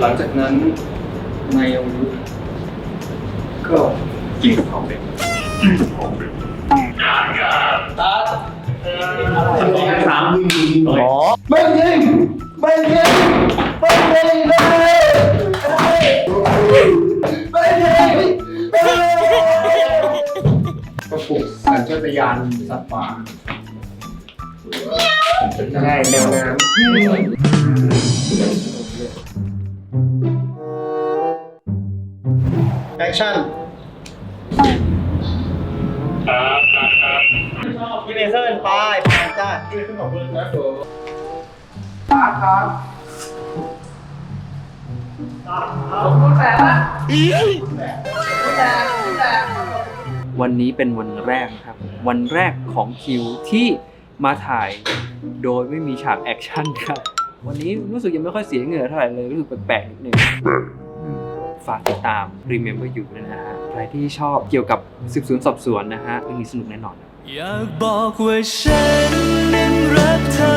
หลังจากนั้นนายยงยุทธก็กินกะเพราเป็ดกินกะเพราเป็ดสามยิงยิงอ๋อไม่ยิงไม่ยิงไม่ยิงเลยไม่ยิงไม่ยิงก็ปลุกสัญชาตญาณสัตว์ป่าใช่แมวน้ำ แอคชั่นพี่เมเซอร์ไปไปจ้าวันนี้เป็นวันแรกครับ วันแรกของคิวที่มาถ่ายโดยไม่มีฉากแอคชั่นครับ วันนี้รู้สึกยังไม่ค่อยเสียเหงื่อเท่าไหร่เลยรู้สึกแปลกๆนิดนึง ฝากติดตาม Remember You นะฮะใครที่ชอบเกี่ยวกับสืบสวนสอบสวนนะฮะมันมีสนุกแน่นอน อยากบอกว่าฉันนั้นรักเธอ